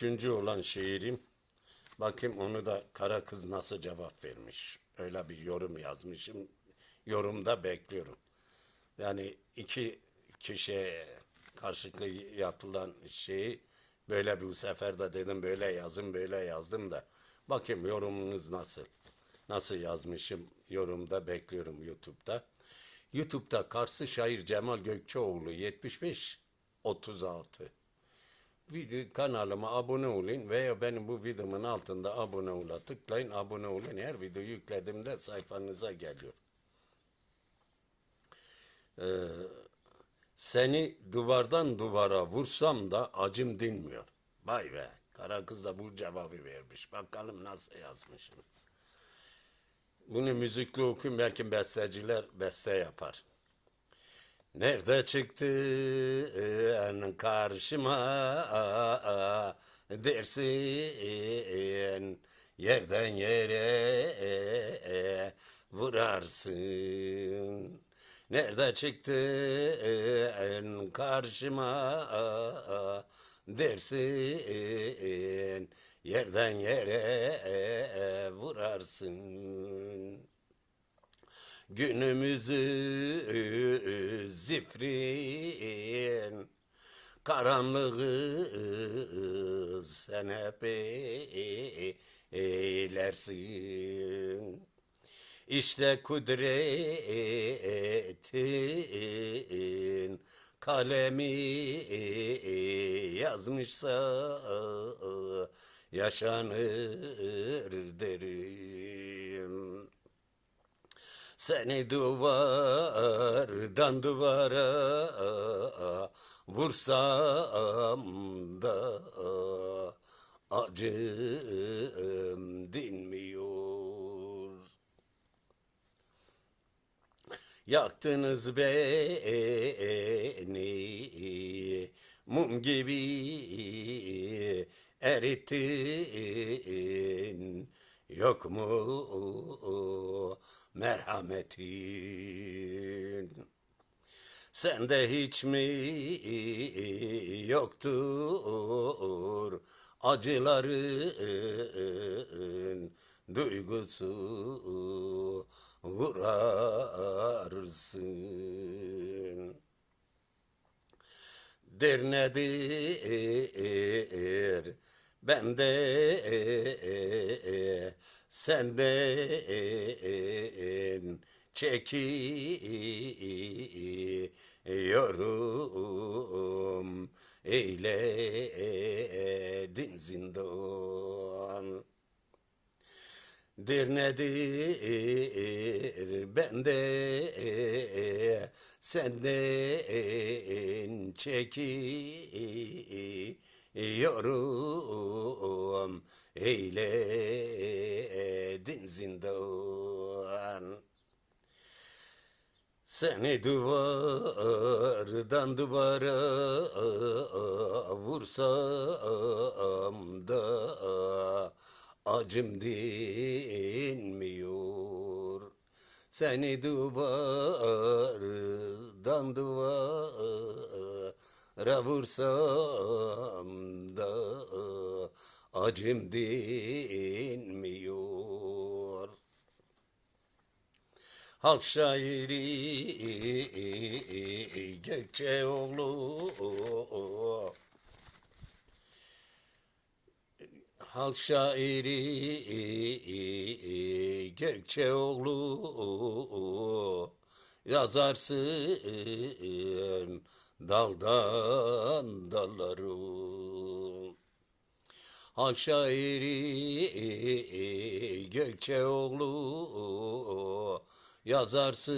üçüncü olan şiirim. Bakayım onu da kara kız nasıl cevap vermiş. Öyle bir yorum yazmışım. Yorumda bekliyorum. Yani iki kişiye karşılıklı yapılan şeyi böyle bu sefer de dedim böyle yazın böyle yazdım da. Bakayım yorumunuz nasıl? Nasıl yazmışım yorumda bekliyorum YouTube'da. YouTube'da Karslı şair Cemal Gökçeoğlu 75 36. Video kanalıma abone olun veya benim bu videomun altında abone ola tıklayın abone olun. Her video yüklediğimde sayfanıza geliyor. Ee, seni duvardan duvara vursam da acım dinmiyor. Vay be. Kara kız da bu cevabı vermiş. Bakalım nasıl yazmışım. Bunu müzikli okuyun belki besteciler beste yapar. Nerede çıktı en karşıma dersin yerden yere vurarsın. Nerede çıktı en karşıma dersin yerden yere vurarsın. Günümüzü zifrin karanlığı sen hep eylersin. İşte kudretin kalemi yazmışsa yaşanır derim. Seni duvardan duvara vursam da acım dinmiyor. Yaktınız beni mum gibi erittin yok mu merhametin. Sende hiç mi yoktur acıların duygusu? Vurarsın der nedir? Bende senden çekiyorum eyledin zindan. Der nedir bende? Senden çekiyorum eyledin zindan seni duvardan duvara vursam da acım dinmiyor. Seni duvardan duvara vursam da acım dinmiyor. Halk şairi Gökçeoğlu Halk şairi Gökçeoğlu Yazarsın daldan dalları Halk şairi Gökçeoğlu yazarsın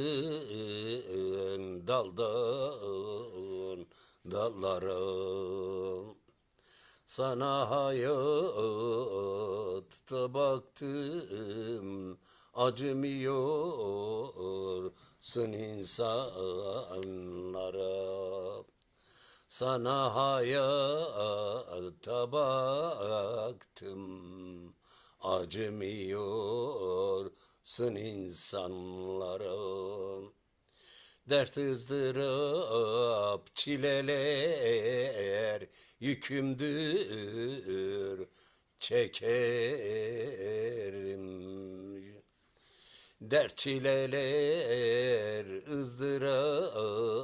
daldan dallara. Sana hayatta baktım acımıyorsun insanlara. Sana hayatta baktım acımıyorsun insanlara. Dert ızdırap çileler yükümdür çekerim. Dert çileler ızdırap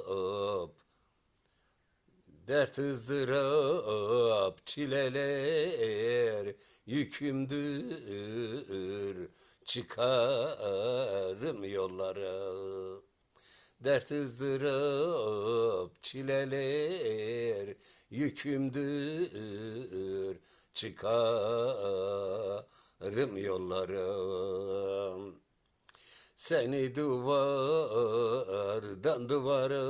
Dert ızdırap çileler yükümdür. Çıkarım yollara. Dert ızdırap çileler yükümdür. Çıkarım yollara. Seni duvardan duvara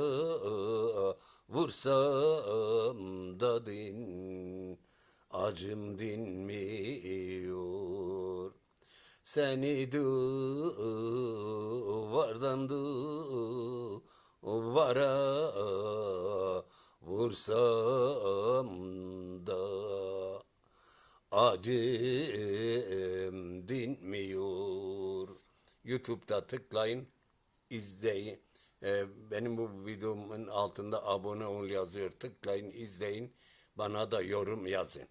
vursam da din acım dinmiyor. Seni duvardan duvara vursam da acım dinmiyor. YouTube'da tıklayın, izleyin. Ee, benim bu videomun altında abone ol yazıyor. Tıklayın, izleyin. Bana da yorum yazın.